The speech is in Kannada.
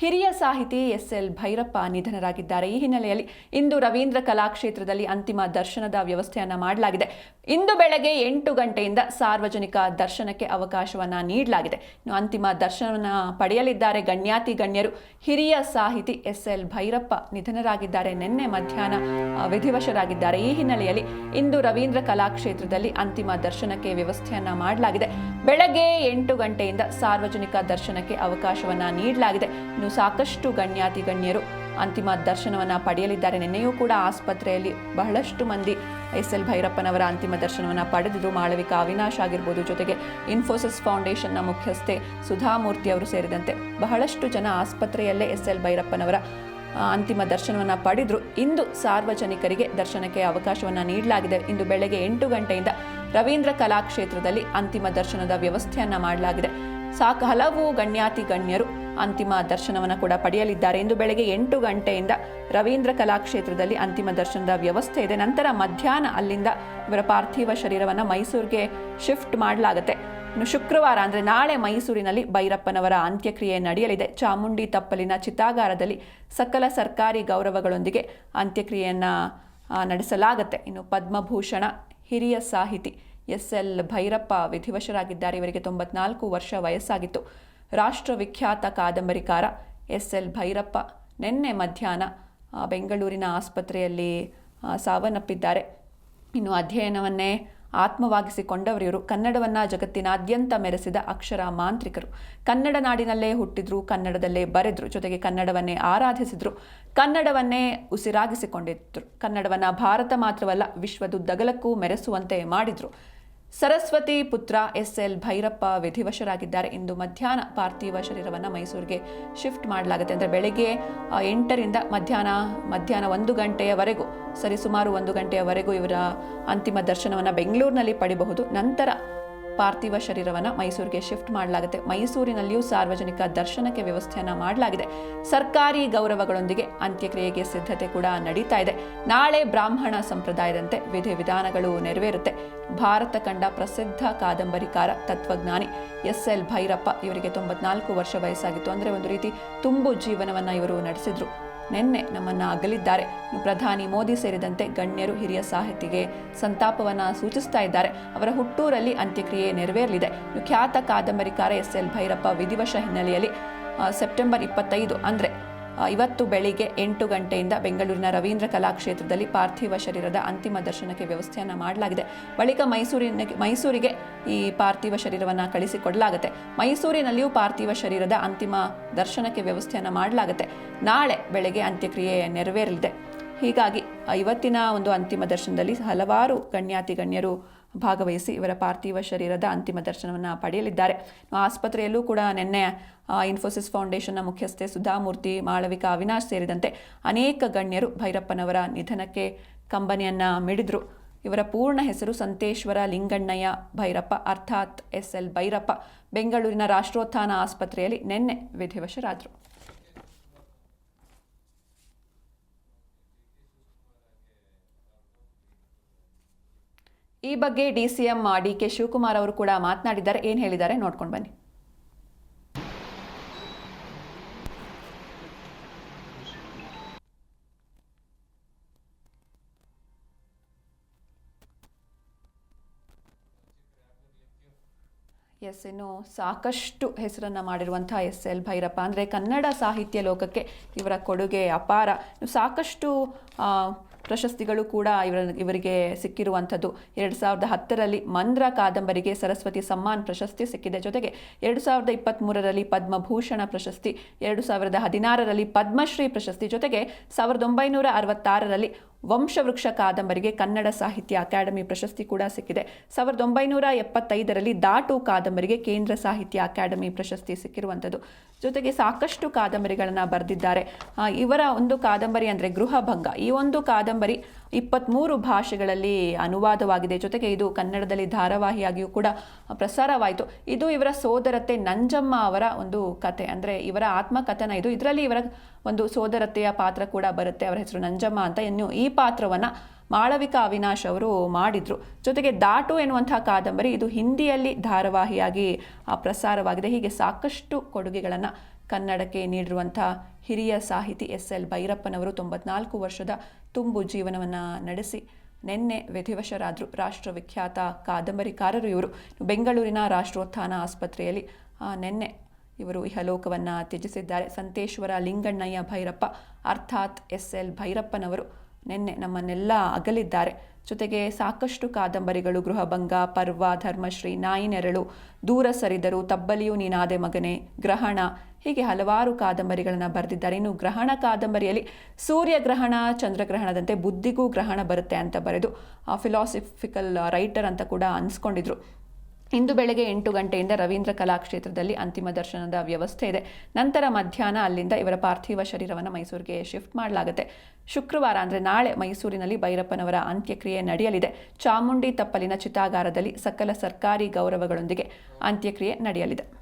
ಹಿರಿಯ ಸಾಹಿತಿ ಎಸ್ ಎಲ್ ಭೈರಪ್ಪ ನಿಧನರಾಗಿದ್ದಾರೆ. ಈ ಹಿನ್ನೆಲೆಯಲ್ಲಿ ಇಂದು ರವೀಂದ್ರ ಕಲಾಕ್ಷೇತ್ರದಲ್ಲಿ ಅಂತಿಮ ದರ್ಶನದ ವ್ಯವಸ್ಥೆಯನ್ನು ಮಾಡಲಾಗಿದೆ. ಇಂದು ಬೆಳಗ್ಗೆ ಎಂಟು ಗಂಟೆಯಿಂದ ಸಾರ್ವಜನಿಕ ದರ್ಶನಕ್ಕೆ ಅವಕಾಶವನ್ನ ನೀಡಲಾಗಿದೆ. ಇನ್ನು ಅಂತಿಮ ದರ್ಶನವನ್ನ ಪಡೆಯಲಿದ್ದಾರೆ ಗಣ್ಯಾತಿ ಗಣ್ಯರು. ಹಿರಿಯ ಸಾಹಿತಿ ಎಸ್ ಎಲ್ ಭೈರಪ್ಪ ನಿಧನರಾಗಿದ್ದಾರೆ. ನಿನ್ನೆ ಮಧ್ಯಾಹ್ನ ವಿಧಿವಶರಾಗಿದ್ದಾರೆ. ಈ ಹಿನ್ನೆಲೆಯಲ್ಲಿ ಇಂದು ರವೀಂದ್ರ ಕಲಾಕ್ಷೇತ್ರದಲ್ಲಿ ಅಂತಿಮ ದರ್ಶನಕ್ಕೆ ವ್ಯವಸ್ಥೆಯನ್ನು ಮಾಡಲಾಗಿದೆ. ಬೆಳಗ್ಗೆ ಎಂಟು ಗಂಟೆಯಿಂದ ಸಾರ್ವಜನಿಕ ದರ್ಶನಕ್ಕೆ ಅವಕಾಶವನ್ನ ನೀಡಲಾಗಿದೆ. ಸಾಕಷ್ಟು ಗಣ್ಯಾತಿ ಗಣ್ಯರು ಅಂತಿಮ ದರ್ಶನವನ್ನು ಪಡೆಯಲಿದ್ದಾರೆ. ನಿನ್ನೆಯೂ ಕೂಡ ಆಸ್ಪತ್ರೆಯಲ್ಲಿ ಬಹಳಷ್ಟು ಮಂದಿ ಎಸ್ ಎಲ್ ಭೈರಪ್ಪನವರ ಅಂತಿಮ ದರ್ಶನವನ್ನು ಪಡೆದಿದ್ರು ಮಾಳವಿಕಾ ಅವಿನಾಶ್ ಆಗಿರ್ಬೋದು ಜೊತೆಗೆ ಇನ್ಫೋಸಿಸ್ ಫೌಂಡೇಶನ್ನ ಮುಖ್ಯಸ್ಥೆ ಸುಧಾಮೂರ್ತಿ ಅವರು ಸೇರಿದಂತೆ ಬಹಳಷ್ಟು ಜನ ಆಸ್ಪತ್ರೆಯಲ್ಲೇ ಎಸ್ ಎಲ್ ಭೈರಪ್ಪನವರ ಅಂತಿಮ ದರ್ಶನವನ್ನು ಪಡೆದರು. ಇಂದು ಸಾರ್ವಜನಿಕರಿಗೆ ದರ್ಶನಕ್ಕೆ ಅವಕಾಶವನ್ನು ನೀಡಲಾಗಿದೆ. ಇಂದು ಬೆಳಗ್ಗೆ ಎಂಟು ಗಂಟೆಯಿಂದ ರವೀಂದ್ರ ಕಲಾಕ್ಷೇತ್ರದಲ್ಲಿ ಅಂತಿಮ ದರ್ಶನದ ವ್ಯವಸ್ಥೆಯನ್ನು ಮಾಡಲಾಗಿದೆ. ಸಾಕು ಹಲವು ಗಣ್ಯಾತಿ ಗಣ್ಯರು ಅಂತಿಮ ದರ್ಶನವನ್ನು ಕೂಡ ಪಡೆಯಲಿದ್ದಾರೆ. ಇಂದು ಬೆಳಗ್ಗೆ ಎಂಟು ಗಂಟೆಯಿಂದ ರವೀಂದ್ರ ಕಲಾಕ್ಷೇತ್ರದಲ್ಲಿ ಅಂತಿಮ ದರ್ಶನದ ವ್ಯವಸ್ಥೆ ಇದೆ. ನಂತರ ಮಧ್ಯಾಹ್ನ ಅಲ್ಲಿಂದ ಇವರ ಪಾರ್ಥಿವ ಶರೀರವನ್ನು ಮೈಸೂರಿಗೆ ಶಿಫ್ಟ್ ಮಾಡಲಾಗುತ್ತೆ. ಇನ್ನು ಶುಕ್ರವಾರ ಅಂದರೆ ನಾಳೆ ಮೈಸೂರಿನಲ್ಲಿ ಭೈರಪ್ಪನವರ ಅಂತ್ಯಕ್ರಿಯೆ ನಡೆಯಲಿದೆ. ಚಾಮುಂಡಿ ತಪ್ಪಲಿನ ಚಿತಾಗಾರದಲ್ಲಿ ಸಕಲ ಸರ್ಕಾರಿ ಗೌರವಗಳೊಂದಿಗೆ ಅಂತ್ಯಕ್ರಿಯೆಯನ್ನು ನಡೆಸಲಾಗುತ್ತೆ. ಇನ್ನು ಪದ್ಮಭೂಷಣ ಹಿರಿಯ ಸಾಹಿತಿ ಎಸ್ ಎಲ್ ಭೈರಪ್ಪ ವಿಧಿವಶರಾಗಿದ್ದಾರೆ. ಇವರಿಗೆ ತೊಂಬತ್ನಾಲ್ಕು ವರ್ಷ ವಯಸ್ಸಾಗಿತ್ತು. ರಾಷ್ಟ್ರವಿಖ್ಯಾತ ಕಾದಂಬರಿಕಾರ ಎಸ್ ಎಲ್ ಭೈರಪ್ಪ ನಿನ್ನೆ ಮಧ್ಯಾಹ್ನ ಬೆಂಗಳೂರಿನ ಆಸ್ಪತ್ರೆಯಲ್ಲಿ ಸಾವನ್ನಪ್ಪಿದ್ದಾರೆ. ಇನ್ನು ಅಧ್ಯಯನವನ್ನೇ ಆತ್ಮವಾಗಿಸಿಕೊಂಡವರು ಇವರು. ಕನ್ನಡವನ್ನ ಜಗತ್ತಿನಾದ್ಯಂತ ಮೆರೆಸಿದ ಅಕ್ಷರ ಮಾಂತ್ರಿಕರು. ಕನ್ನಡ ನಾಡಿನಲ್ಲೇ ಹುಟ್ಟಿದ್ರು, ಕನ್ನಡದಲ್ಲೇ ಬರೆದ್ರು, ಜೊತೆಗೆ ಕನ್ನಡವನ್ನೇ ಆರಾಧಿಸಿದ್ರು, ಕನ್ನಡವನ್ನೇ ಉಸಿರಾಗಿಸಿಕೊಂಡಿದ್ರು. ಕನ್ನಡವನ್ನ ಭಾರತ ಮಾತ್ರವಲ್ಲ, ವಿಶ್ವದುದ್ದಗಲಕ್ಕೂ ಮೆರೆಸುವಂತೆ ಮಾಡಿದ್ರು. ಸರಸ್ವತಿ ಪುತ್ರ ಎಸ್ ಎಲ್ ಭೈರಪ್ಪ ವಿಧಿವಶರಾಗಿದ್ದಾರೆ. ಇಂದು ಮಧ್ಯಾಹ್ನ ಪಾರ್ಥಿವ ಶರೀರವನ್ನು ಮೈಸೂರಿಗೆ ಶಿಫ್ಟ್ ಮಾಡಲಾಗುತ್ತೆ ಅಂದರೆ ಬೆಳಗ್ಗೆ ಎಂಟರಿಂದ ಮಧ್ಯಾಹ್ನ ಮಧ್ಯಾಹ್ನ ಒಂದು ಗಂಟೆಯವರೆಗೂ ಸರಿಸುಮಾರು ಒಂದು ಗಂಟೆಯವರೆಗೂ ಇವರ ಅಂತಿಮ ದರ್ಶನವನ್ನು ಬೆಂಗಳೂರಿನಲ್ಲಿ ಪಡಿಬಹುದು. ನಂತರ ಪಾರ್ಥಿವ ಶರೀರವನ್ನು ಮೈಸೂರಿಗೆ ಶಿಫ್ಟ್ ಮಾಡಲಾಗುತ್ತೆ. ಮೈಸೂರಿನಲ್ಲಿಯೂ ಸಾರ್ವಜನಿಕ ದರ್ಶನಕ್ಕೆ ವ್ಯವಸ್ಥೆಯನ್ನ ಮಾಡಲಾಗಿದೆ. ಸರ್ಕಾರಿ ಗೌರವಗಳೊಂದಿಗೆ ಅಂತ್ಯಕ್ರಿಯೆಗೆ ಸಿದ್ಧತೆ ಕೂಡ ನಡೀತಾ ಇದೆ. ನಾಳೆ ಬ್ರಾಹ್ಮಣ ಸಂಪ್ರದಾಯದಂತೆ ವಿಧಿ ವಿಧಾನಗಳು ನೆರವೇರುತ್ತೆ. ಭಾರತ ಕಂಡ ಪ್ರಸಿದ್ಧ ಕಾದಂಬರಿಕಾರ, ತತ್ವಜ್ಞಾನಿ ಎಸ್ ಎಲ್ ಭೈರಪ್ಪ ಇವರಿಗೆ ತೊಂಬತ್ನಾಲ್ಕು ವರ್ಷ ವಯಸ್ಸಾಗಿತ್ತು. ಅಂದರೆ ಒಂದು ರೀತಿ ತುಂಬು ಜೀವನವನ್ನು ಇವರು ನಡೆಸಿದ್ರು. ನಿನ್ನೆ ನಮ್ಮನ್ನ ಅಗಲಿದ್ದಾರೆ. ಪ್ರಧಾನಿ ಮೋದಿ ಸೇರಿದಂತೆ ಗಣ್ಯರು ಹಿರಿಯ ಸಾಹಿತಿಗೆ ಸಂತಾಪವನ್ನ ಸೂಚಿಸ್ತಾ ಇದ್ದಾರೆ. ಅವರ ಹುಟ್ಟೂರಲ್ಲಿ ಅಂತ್ಯಕ್ರಿಯೆ ನೆರವೇರಲಿದೆ. ಖ್ಯಾತ ಕಾದಂಬರಿಕಾರ ಎಸ್ ಎಲ್ ಭೈರಪ್ಪ ವಿಧಿವಶ ಹಿನ್ನೆಲೆಯಲ್ಲಿ ಸೆಪ್ಟೆಂಬರ್ ಇಪ್ಪತ್ತೈದು ಅಂದರೆ ಇವತ್ತು ಬೆಳಿಗ್ಗೆ ಎಂಟು ಗಂಟೆಯಿಂದ ಬೆಂಗಳೂರಿನ ರವೀಂದ್ರ ಕಲಾಕ್ಷೇತ್ರದಲ್ಲಿ ಪಾರ್ಥಿವ ಶರೀರದ ಅಂತಿಮ ದರ್ಶನಕ್ಕೆ ವ್ಯವಸ್ಥೆಯನ್ನು ಮಾಡಲಾಗಿದೆ. ಬಳಿಕ ಮೈಸೂರಿನ ಮೈಸೂರಿಗೆ ಈ ಪಾರ್ಥಿವ ಶರೀರವನ್ನು ಕಳಿಸಿಕೊಡಲಾಗುತ್ತೆ. ಮೈಸೂರಿನಲ್ಲಿಯೂ ಪಾರ್ಥಿವ ಶರೀರದ ಅಂತಿಮ ದರ್ಶನಕ್ಕೆ ವ್ಯವಸ್ಥೆಯನ್ನು ಮಾಡಲಾಗುತ್ತೆ. ನಾಳೆ ಬೆಳಗ್ಗೆ ಅಂತ್ಯಕ್ರಿಯೆ ನೆರವೇರಲಿದೆ. ಹೀಗಾಗಿ ಇವತ್ತಿನ ಒಂದು ಅಂತಿಮ ದರ್ಶನದಲ್ಲಿ ಹಲವಾರು ಗಣ್ಯಾತಿ ಗಣ್ಯರು ಭಾಗವಹಿಸಿ ಇವರ ಪಾರ್ಥಿವ ಶರೀರದ ಅಂತಿಮ ದರ್ಶನವನ್ನು ಪಡೆಯಲಿದ್ದಾರೆ. ಆಸ್ಪತ್ರೆಯಲ್ಲೂ ಕೂಡ ನಿನ್ನೆ ಇನ್ಫೋಸಿಸ್ ಫೌಂಡೇಶನ್ನ ಮುಖ್ಯಸ್ಥೆ ಸುಧಾಮೂರ್ತಿ ಮಾಳವಿಕಾ ಅವಿನಾಶ್ ಸೇರಿದಂತೆ ಅನೇಕ ಗಣ್ಯರು ಭೈರಪ್ಪನವರ ನಿಧನಕ್ಕೆ ಕಂಬನಿಯನ್ನು ಮಿಡಿದ್ರು. ಇವರ ಪೂರ್ಣ ಹೆಸರು ಸಂತೇಶ್ವರ ಲಿಂಗಣ್ಣಯ್ಯ ಭೈರಪ್ಪ, ಅರ್ಥಾತ್ ಎಸ್ ಎಲ್ ಭೈರಪ್ಪ. ಬೆಂಗಳೂರಿನ ರಾಷ್ಟ್ರೋತ್ಥಾನ ಆಸ್ಪತ್ರೆಯಲ್ಲಿ ನಿನ್ನೆ ವಿಧಿವಶರಾದರು. ಈ ಬಗ್ಗೆ D C M D K Shivakumar ಅವರು ಕೂಡ ಮಾತನಾಡಿದ್ದಾರೆ. ಏನು ಹೇಳಿದ್ದಾರೆ ನೋಡ್ಕೊಂಡು ಬನ್ನಿ. ಎಸ್, ಇನ್ನು ಸಾಕಷ್ಟು ಹೆಸರನ್ನು ಮಾಡಿರುವಂಥ ಎಸ್ ಎಲ್ ಭೈರಪ್ಪ. ಅಂದರೆ ಕನ್ನಡ ಸಾಹಿತ್ಯ ಲೋಕಕ್ಕೆ ಇವರ ಕೊಡುಗೆ ಅಪಾರ. ಸಾಕಷ್ಟು ಪ್ರಶಸ್ತಿಗಳು ಕೂಡ ಇವರ ಇವರಿಗೆ ಸಿಕ್ಕಿರುವಂಥದ್ದು. ಎರಡು ಸಾವಿರದ ಹತ್ತರಲ್ಲಿ ಮಂದ್ರ ಕಾದಂಬರಿಗೆ ಸರಸ್ವತಿ ಸಮ್ಮಾನ್ ಪ್ರಶಸ್ತಿ ಸಿಕ್ಕಿದೆ. ಜೊತೆಗೆ ಎರಡು ಸಾವಿರದ ಇಪ್ಪತ್ತ್ಮೂರರಲ್ಲಿ ಪದ್ಮಭೂಷಣ ಪ್ರಶಸ್ತಿ, ಎರಡು ಸಾವಿರದ ಹದಿನಾರರಲ್ಲಿ ಪದ್ಮಶ್ರೀ ಪ್ರಶಸ್ತಿ, ಜೊತೆಗೆ ಸಾವಿರದ ಒಂಬೈನೂರ ಅರವತ್ತಾರರಲ್ಲಿ ವಂಶವೃಕ್ಷ ಕಾದಂಬರಿಗೆ ಕನ್ನಡ ಸಾಹಿತ್ಯ ಅಕಾಡೆಮಿ ಪ್ರಶಸ್ತಿ ಕೂಡ ಸಿಕ್ಕಿದೆ. ಸಾವಿರದ ಒಂಬೈನೂರ ಎಪ್ಪತ್ತೈದರಲ್ಲಿ ದಾಟು ಕಾದಂಬರಿಗೆ ಕೇಂದ್ರ ಸಾಹಿತ್ಯ ಅಕಾಡೆಮಿ ಪ್ರಶಸ್ತಿ ಸಿಕ್ಕಿರುವಂಥದ್ದು. ಜೊತೆಗೆ ಸಾಕಷ್ಟು ಕಾದಂಬರಿಗಳನ್ನು ಬರೆದಿದ್ದಾರೆ. ಇವರ ಒಂದು ಕಾದಂಬರಿ ಅಂದರೆ ಗೃಹಭಂಗ. ಈ ಒಂದು ಕಾದಂಬರಿ ಇಪ್ಪತ್ತ್ಮೂರು ಭಾಷೆಗಳಲ್ಲಿ ಅನುವಾದವಾಗಿದೆ. ಜೊತೆಗೆ ಇದು ಕನ್ನಡದಲ್ಲಿ ಧಾರಾವಾಹಿಯಾಗಿಯೂ ಕೂಡ ಪ್ರಸಾರವಾಯಿತು. ಇದು ಇವರ ಸೋದರತೆ ನಂಜಮ್ಮ ಅವರ ಒಂದು ಕತೆ. ಅಂದರೆ ಇವರ ಆತ್ಮಕಥನ ಇದು. ಇದರಲ್ಲಿ ಇವರ ಒಂದು ಸೋದರತೆಯ ಪಾತ್ರ ಕೂಡ ಬರುತ್ತೆ. ಅವರ ಹೆಸರು ನಂಜಮ್ಮ ಅಂತ. ಇನ್ನು ಈ ಪಾತ್ರವನ್ನು ಮಾಳವಿಕಾ ಅವಿನಾಶ್ ಅವರು ಮಾಡಿದ್ರು. ಜೊತೆಗೆ ದಾಟು ಎನ್ನುವಂತಹ ಕಾದಂಬರಿ ಇದು ಹಿಂದಿಯಲ್ಲಿ ಧಾರಾವಾಹಿಯಾಗಿ ಪ್ರಸಾರವಾಗಿದೆ. ಹೀಗೆ ಸಾಕಷ್ಟು ಕೊಡುಗೆಗಳನ್ನು ಕನ್ನಡಕ್ಕೆ ನೀಡಿರುವಂಥ ಹಿರಿಯ ಸಾಹಿತಿ ಎಸ್ ಎಲ್ ಭೈರಪ್ಪನವರು ತೊಂಬತ್ನಾಲ್ಕು ವರ್ಷದ ತುಂಬು ಜೀವನವನ್ನು ನಡೆಸಿ ನಿನ್ನೆ ವಿಧಿವಶರಾದರು ರಾಷ್ಟ್ರವಿಖ್ಯಾತ ಕಾದಂಬರಿಕಾರರು ಇವರು. ಬೆಂಗಳೂರಿನ ರಾಷ್ಟ್ರೋತ್ಥಾನ ಆಸ್ಪತ್ರೆಯಲ್ಲಿ ನಿನ್ನೆ ಇವರು ಇಹಲೋಕವನ್ನು ತ್ಯಜಿಸಿದ್ದಾರೆ. ಸಂತೇಶ್ವರ ಲಿಂಗಣ್ಣಯ್ಯ ಭೈರಪ್ಪ, ಅರ್ಥಾತ್ ಎಸ್ ಎಲ್ ಭೈರಪ್ಪನವರು ನಿನ್ನೆ ನಮ್ಮನ್ನೆಲ್ಲ ಅಗಲಿದ್ದಾರೆ. ಜೊತೆಗೆ ಸಾಕಷ್ಟು ಕಾದಂಬರಿಗಳು, ಗೃಹಭಂಗ, ಪರ್ವ ಧರ್ಮಶ್ರೀ ನಾಯಿ ನೆರಳು, ದೂರ ಸರಿದರು ತಬ್ಬಲಿಯು ನೀನಾದೆ ಮಗನೇ, ಗ್ರಹಣ. ಹೀಗೆ ಹಲವಾರು ಕಾದಂಬರಿಗಳನ್ನು ಬರೆದಿದ್ದಾರೆ. ಇನ್ನು ಗ್ರಹಣ ಕಾದಂಬರಿಯಲ್ಲಿ ಸೂರ್ಯಗ್ರಹಣ ಚಂದ್ರಗ್ರಹಣದಂತೆ ಬುದ್ಧಿಗೂ ಗ್ರಹಣ ಬರುತ್ತೆ ಅಂತ ಬರೆದು ಫಿಲಾಸಫಿಕಲ್ ರೈಟರ್ ಅಂತ ಕೂಡ ಅನ್ಸ್ಕೊಂಡಿದ್ರು. ಇಂದು ಬೆಳಗ್ಗೆ ಎಂಟು ಗಂಟೆಯಿಂದ ರವೀಂದ್ರ ಕಲಾಕ್ಷೇತ್ರದಲ್ಲಿ ಅಂತಿಮ ದರ್ಶನದ ವ್ಯವಸ್ಥೆ ಇದೆ. ನಂತರ ಮಧ್ಯಾಹ್ನ ಅಲ್ಲಿಂದ ಇವರ ಪಾರ್ಥಿವ ಶರೀರವನ್ನು ಮೈಸೂರಿಗೆ ಶಿಫ್ಟ್ ಮಾಡಲಾಗುತ್ತೆ. ಶುಕ್ರವಾರ ಅಂದರೆ ನಾಳೆ ಮೈಸೂರಿನಲ್ಲಿ ಭೈರಪ್ಪನವರ ಅಂತ್ಯಕ್ರಿಯೆ ನಡೆಯಲಿದೆ. ಚಾಮುಂಡಿ ತಪ್ಪಲಿನ ಚಿತಾಗಾರದಲ್ಲಿ ಸಕಲ ಸರ್ಕಾರಿ ಗೌರವಗಳೊಂದಿಗೆ ಅಂತ್ಯಕ್ರಿಯೆ ನಡೆಯಲಿದೆ.